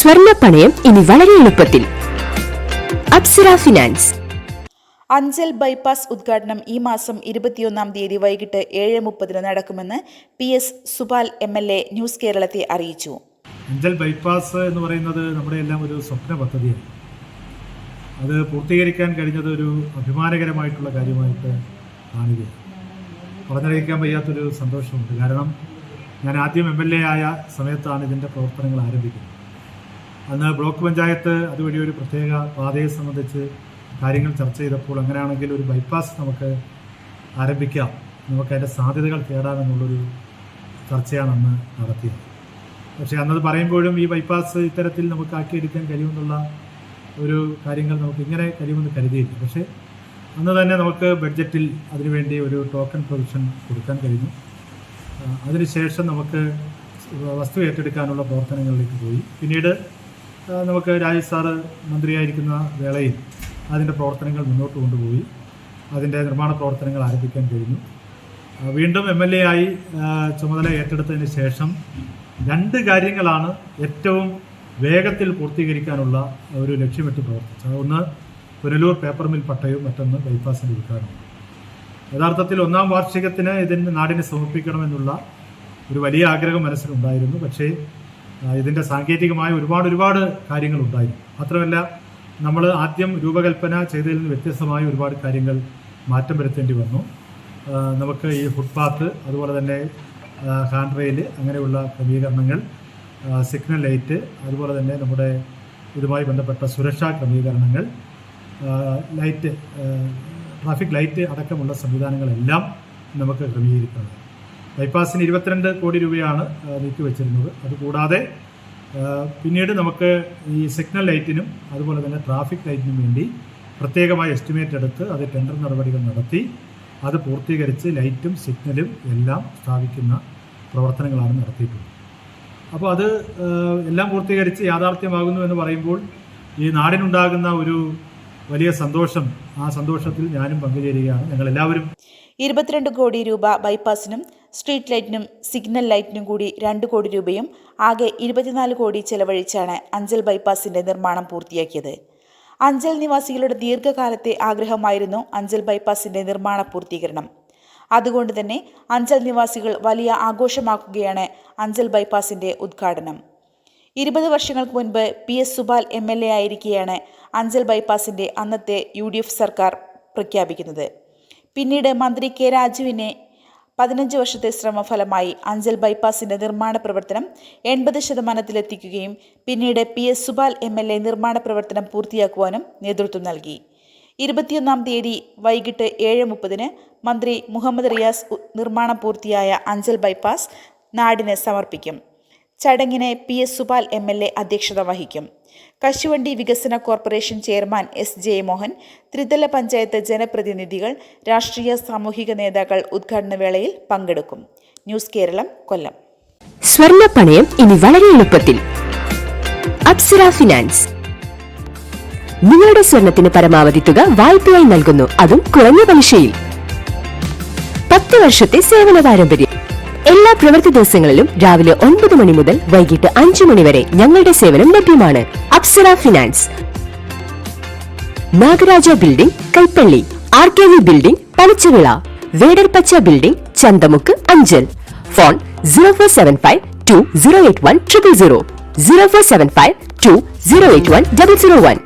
സ്വർണ പണയം ഇനി വളരെ എളുപ്പത്തിൽ. അപ്സര ഫിനാൻസ്. അഞ്ചൽ ബൈപ്പാസ് ഉദ്ഘാടനം ഈ മാസം ഇരുപത്തിയൊന്നാം തീയതി വൈകിട്ട് ഏഴ് മുപ്പതിന് നടക്കുമെന്ന് P S Supal M L A news കേരളത്തെ അറിയിച്ചു. അഞ്ചൽ ബൈപ്പാസ് എന്ന് പറയുന്നത് നമ്മുടെ എല്ലാം ഒരു സ്വപ്ന പദ്ധതിയാണ്. അത് പൂർത്തീകരിക്കാൻ കഴിഞ്ഞത് ഒരു അഭിമാനകരമായിട്ടുള്ള കാര്യമായിട്ട് കാണുകയാണ്. പറഞ്ഞറിയിക്കാൻ വയ്യാത്തൊരു സന്തോഷമുണ്ട്. കാരണം ഞാൻ ആദ്യം എം എൽ എ ആയ സമയത്താണ് ഇതിന്റെ പ്രവർത്തനങ്ങൾ ആരംഭിക്കുന്നത്. അന്ന് ബ്ലോക്ക് പഞ്ചായത്ത് അതുവഴി ഒരു പ്രത്യേക പാതയെ സംബന്ധിച്ച് കാര്യങ്ങൾ ചർച്ച ചെയ്തപ്പോൾ അങ്ങനെയാണെങ്കിൽ ഒരു ബൈപ്പാസ് നമുക്ക് ആരംഭിക്കാം. നമുക്ക് അതിന്റെ സാധ്യതകൾ തേടാമെന്നുള്ളൊരു ചർച്ചയാണ് അന്ന് നടത്തിയത്. പക്ഷേ അന്നത് പറയുമ്പോഴും ഈ ബൈപ്പാസ് ഇത്തരത്തിൽ നമുക്ക് ആക്കിയെടുക്കാൻ കഴിയുമെന്നുള്ള ഒരു കാര്യങ്ങൾ നമുക്ക് ഇങ്ങനെ കഴിയുമെന്ന് കരുതിയില്ല. പക്ഷേ അന്ന് തന്നെ നമുക്ക് ബഡ്ജറ്റിൽ അതിനുവേണ്ടി ഒരു ടോക്കൺ പ്രൊവിഷൻ കൊടുക്കാൻ കഴിഞ്ഞു. അതിനുശേഷം നമുക്ക് വസ്തു ഏറ്റെടുക്കാനുള്ള പ്രവർത്തനങ്ങളിലേക്ക് പോയി. പിന്നീട് നമുക്ക് രാജേഷ് മന്ത്രിയായിരിക്കുന്ന വേളയിൽ അതിന്റെ പ്രവർത്തനങ്ങൾ മുന്നോട്ട് കൊണ്ടുപോയി. അതിന്റെ നിർമ്മാണ പ്രവർത്തനങ്ങൾ ആരംഭിക്കാൻ കഴിഞ്ഞു. വീണ്ടും എം എൽ എ ആയി ചുമതല ഏറ്റെടുത്തതിന് ശേഷം രണ്ട് കാര്യങ്ങളാണ് ഏറ്റവും വേഗത്തിൽ പൂർത്തീകരിക്കാനുള്ള ഒരു ലക്ഷ്യമിട്ട് പ്രവർത്തിച്ചത്. ഒന്ന് പുനലൂർ പേപ്പർ മിൽ പട്ടയവും മറ്റൊന്ന് ബൈപ്പാസിന്റെ ഉദ്ഘാടനവും യഥാർത്ഥത്തിൽ ഒന്നാം വാർഷികത്തിന് ഇതിന് നാടിനെ സമർപ്പിക്കണമെന്നുള്ള ഒരു വലിയ ആഗ്രഹം മനസ്സിലുണ്ടായിരുന്നു. പക്ഷേ ഇതിന്റെ സാങ്കേതികമായ ഒരുപാട് ഒരുപാട് കാര്യങ്ങൾ ഉണ്ടായി മാത്രമല്ല നമ്മൾ ആദ്യം രൂപകൽപ്പന ചെയ്തതിൽ നിന്ന് വ്യത്യസ്തമായ ഒരുപാട് കാര്യങ്ങൾ മാറ്റം വരുത്തേണ്ടി വന്നു. നമുക്ക് ഈ ഫുട്പാത്ത് അതുപോലെ തന്നെ ഹാൻഡ് റെയിൽ അങ്ങനെയുള്ള ക്രമീകരണങ്ങൾ സിഗ്നൽ ലൈറ്റ് അതുപോലെ തന്നെ നമ്മുടെ ഇതുമായി ബന്ധപ്പെട്ട സുരക്ഷാ ക്രമീകരണങ്ങൾ ലൈറ്റ് ട്രാഫിക് ലൈറ്റ് അടക്കമുള്ള സംവിധാനങ്ങളെല്ലാം നമുക്ക് ക്രമീകരിക്കണം ബൈപ്പാസിന് ഇരുപത്തിരണ്ട് കോടി രൂപയാണ് നീക്കി വെച്ചിരുന്നത്. അതുകൂടാതെ പിന്നീട് നമുക്ക് ഈ സിഗ്നൽ ലൈറ്റിനും അതുപോലെ തന്നെ ട്രാഫിക് ലൈറ്റിനും വേണ്ടി പ്രത്യേകമായി എസ്റ്റിമേറ്റ് എടുത്ത് അത് ടെൻഡർ നടപടികൾ നടത്തി. അത് പൂർത്തീകരിച്ച് ലൈറ്റും സിഗ്നലും എല്ലാം സ്ഥാപിക്കുന്ന പ്രവർത്തനങ്ങളാണ് നടത്തിയിട്ടുള്ളത്. അപ്പോൾ അത് എല്ലാം പൂർത്തീകരിച്ച് യാഥാർത്ഥ്യമാകുന്നു എന്ന് പറയുമ്പോൾ ഈ നാടിനുണ്ടാകുന്ന ഒരു വലിയ സന്തോഷം ആ സന്തോഷത്തിൽ ഞാനും പങ്കുചേരുകയാണ്. ഞങ്ങളെല്ലാവരും ഇരുപത്തിരണ്ട് കോടി രൂപ ബൈപ്പാസിനും സ്ട്രീറ്റ് ലൈറ്റിനും സിഗ്നൽ ലൈറ്റിനും കൂടി രണ്ട് കോടി രൂപയും ആകെ ഇരുപത്തിനാല് കോടി ചെലവഴിച്ചാണ് അഞ്ചൽ ബൈപ്പാസിന്റെ നിർമ്മാണം പൂർത്തിയാക്കിയത്. അഞ്ചൽ നിവാസികളുടെ ദീർഘകാലത്തെ ആഗ്രഹമായിരുന്നു അഞ്ചൽ ബൈപ്പാസിന്റെ നിർമ്മാണ പൂർത്തീകരണം. അതുകൊണ്ട് തന്നെ അഞ്ചൽ നിവാസികൾ വലിയ ആഘോഷമാക്കുകയാണ് അഞ്ചൽ ബൈപ്പാസിന്റെ ഉദ്ഘാടനം. ഇരുപത് വർഷങ്ങൾക്ക് മുൻപ് P S Subal M L A ആയിരിക്കെയാണ് Anchal ബൈപ്പാസിന്റെ അന്നത്തെ യു സർക്കാർ പ്രഖ്യാപിക്കുന്നത്. പിന്നീട് മന്ത്രി കെ രാജുവിനെ പതിനഞ്ച് വർഷത്തെ ശ്രമഫലമായി അഞ്ചൽ ബൈപ്പാസിന്റെ നിർമ്മാണ പ്രവർത്തനം എൺപത് ശതമാനത്തിലെത്തിക്കുകയും പിന്നീട് P S Subal M L A നിർമ്മാണ പ്രവർത്തനം പൂർത്തിയാക്കുവാനും നേതൃത്വം നൽകി. ഇരുപത്തിയൊന്നാം തീയതി വൈകിട്ട് ഏഴ് മുപ്പതിന് മന്ത്രി മുഹമ്മദ് റിയാസ് നിർമ്മാണം പൂർത്തിയായ അഞ്ചൽ ബൈപ്പാസ് നാടിന് സമർപ്പിക്കും. ചടങ്ങിന് P S Supal M L A അധ്യക്ഷത വഹിക്കും. കശുവണ്ടി വികസന കോർപ്പറേഷൻ ചെയർമാൻ എസ് ജയമോഹൻ ത്രിതല പഞ്ചായത്ത് ജനപ്രതിനിധികൾ രാഷ്ട്രീയ സാമൂഹിക നേതാക്കൾ ഉദ്ഘാടന വേളയിൽ പങ്കെടുക്കും. ന്യൂസ് കേരളം കൊല്ലം. സ്വർണ പണയം ഇനി വളരെ എളുപ്പത്തിൽ. അപ്സര ഫിനാൻസ്. നിങ്ങളുടെ സ്വർണത്തിന് പരമാവധി തുക വായ്പയായി നൽകുന്നു. അതും കുറഞ്ഞ പലിശയിൽ. പത്ത് വർഷത്തെ സേവന പാരമ്പര്യം. എല്ലാ പ്രവൃത്തി ദിവസങ്ങളിലും രാവിലെ ഒൻപത് മണി മുതൽ വൈകിട്ട് അഞ്ചു മണി വരെ ഞങ്ങളുടെ സേവനം ലഭ്യമാണ്. Apsara finance. Nagaraja building Kaipally. R K V building Panachuvila. Vedarpacha building Chanthamukku Anchal. Phone zero four seven five two zero eight one triple zero zero four seven five two zero eight one double zero one